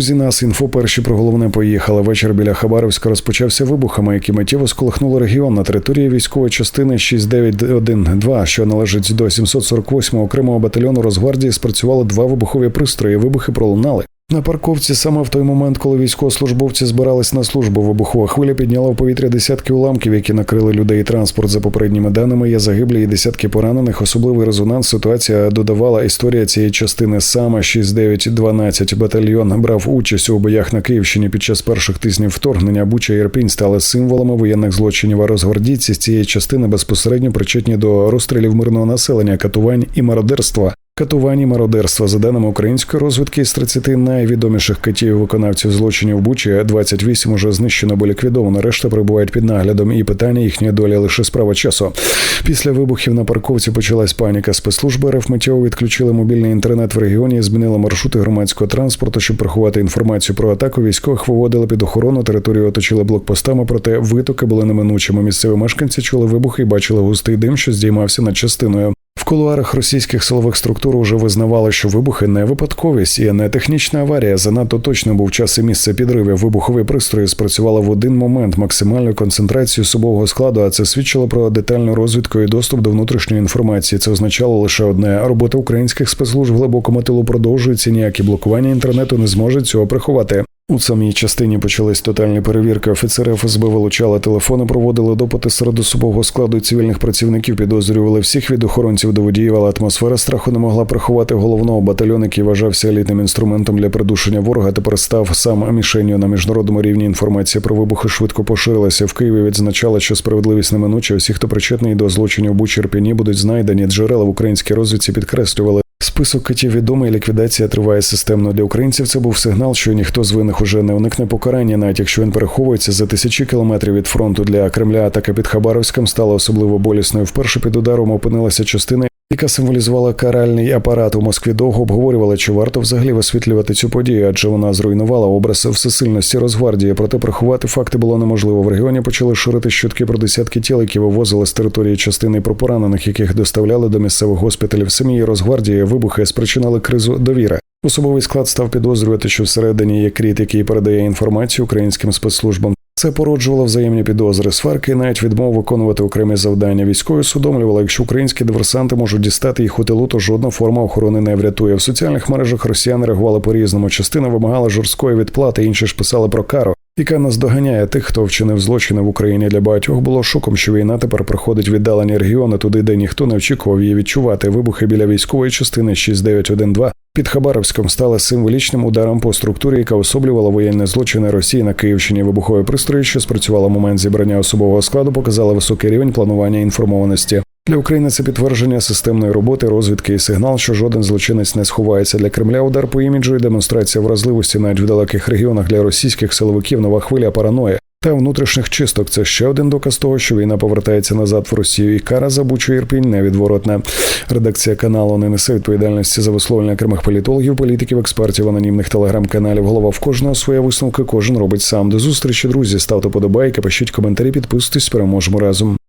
Друзі, нас інфо перші про головне поїхали. Вечір біля Хабаровська розпочався вибухами, які миттєво сколихнули регіон на території військової частини 6912, що належить до 748-го окремого батальйону Росгвардії. Спрацювали два вибухові пристрої. Вибухи пролунали. На парковці саме в той момент, коли військовослужбовці збирались на службу, вибухова хвиля підняла в повітря десятки уламків, які накрили людей і транспорт. За попередніми даними є загиблі і десятки поранених. Особливий резонанс ситуація додавала історія цієї частини. Саме 6912 батальйон брав участь у боях на Київщині під час перших тижнів вторгнення. Буча і Ірпінь стали символами воєнних злочинів. А розгвардійці з цієї частини безпосередньо причетні до розстрілів мирного населення, катувань і мародерства. Катування мародерства за даними української розвідки з 30 найвідоміших катів виконавців злочинів Бучі 28 уже знищено або ліквідовано. Решта перебувають під наглядом, і питання їхньої долі лише справа часу. Після вибухів на парковці почалась паніка. Спецслужби РФ миттєво відключили мобільний інтернет в регіоні, і змінили маршрути громадського транспорту, щоб приховати інформацію про атаку. Військових виводили під охорону. Територію оточили блокпостами, проте витоки були неминучими. Місцеві мешканці чули вибухи і бачили густий дим, що здіймався над частиною. Кулуарах російських силових структур уже визнавали, що вибухи не випадковість і не технічна аварія. Занадто точно був час і місце підривів. Вибухові пристрої спрацювали в один момент максимальну концентрацію особового складу. А це свідчило про детальну розвідку і доступ до внутрішньої інформації. Це означало лише одне: робота українських спецслужб глибокому тилу продовжується. Ніякі блокування інтернету не зможуть цього приховати. У самій частині почались тотальні перевірки. Офіцери ФСБ вилучали телефони, проводили допити серед особового складу цивільних працівників. Підозрювали всіх від охоронців до водіїв, але атмосфера страху не могла приховати головного батальйону, який вважався елітним інструментом для придушення ворога. Тепер став сам мішенью на міжнародному рівні. Інформація про вибухи швидко поширилася. В Києві відзначали, що справедливість неминуча. Усі, хто причетний до злочинів Бучі Ірпіні, будуть знайдені. Джерела в українській розвідці підкреслювали. Список китів відомий, ліквідація триває системно для українців. Це був сигнал, що ніхто з винних уже не уникне покарання, навіть якщо він переховується за тисячі кілометрів від фронту для Кремля. Атака під Хабаровськом стала особливо болісною. Вперше під ударом опинилася частина. Яка символізувала каральний апарат у Москві довго обговорювали, чи варто взагалі висвітлювати цю подію, адже вона зруйнувала образ всесильності Росгвардії. Проте приховати факти було неможливо. В регіоні почали ширити щотки про десятки тіл, які вивозили з території частини про поранених, яких доставляли до місцевих госпіталів. Самі Росгвардії вибухи спричинили кризу довіри. Особовий склад став підозрювати, що всередині є кріт, який передає інформацію українським спецслужбам. Це породжувало взаємні підозри, сварки навіть відмову виконувати окремі завдання. Військові усвідомлювали, якщо українські диверсанти можуть дістати їх у тилу, то жодна форма охорони не врятує. В соціальних мережах росіяни реагували по різному. Частина вимагала жорсткої відплати, інші ж писали про кару. Яка наздоганяє тих, хто вчинив злочини в Україні для багатьох було шоком, що війна тепер проходить віддалені регіони туди, де ніхто не очікував її відчувати. Вибухи біля військової частини 6912 під Хабаровськом стали символічним ударом по структурі, яка особлювала воєнні злочини Росії на Київщині. Вибухові пристрої, що спрацювала момент зібрання особового складу, показали високий рівень планування інформованості. Для України це підтвердження системної роботи, розвідки і сигнал, що жоден злочинець не сховається для Кремля. Удар по іміджу і демонстрація вразливості навіть в далеких регіонах для російських силовиків нова хвиля параної. Та внутрішніх чисток це ще один доказ того, що війна повертається назад в Росію, і кара за Бучу Ірпінь невідворотна. Редакція каналу не несе відповідальності за висловлення окремих політологів, політиків, експертів, анонімних телеграм-каналів. Голова в кожного своя висновки, кожен робить сам. До зустрічі, друзі. Ставте подобайки, пишіть коментарі, підписуйтесь, переможемо разом.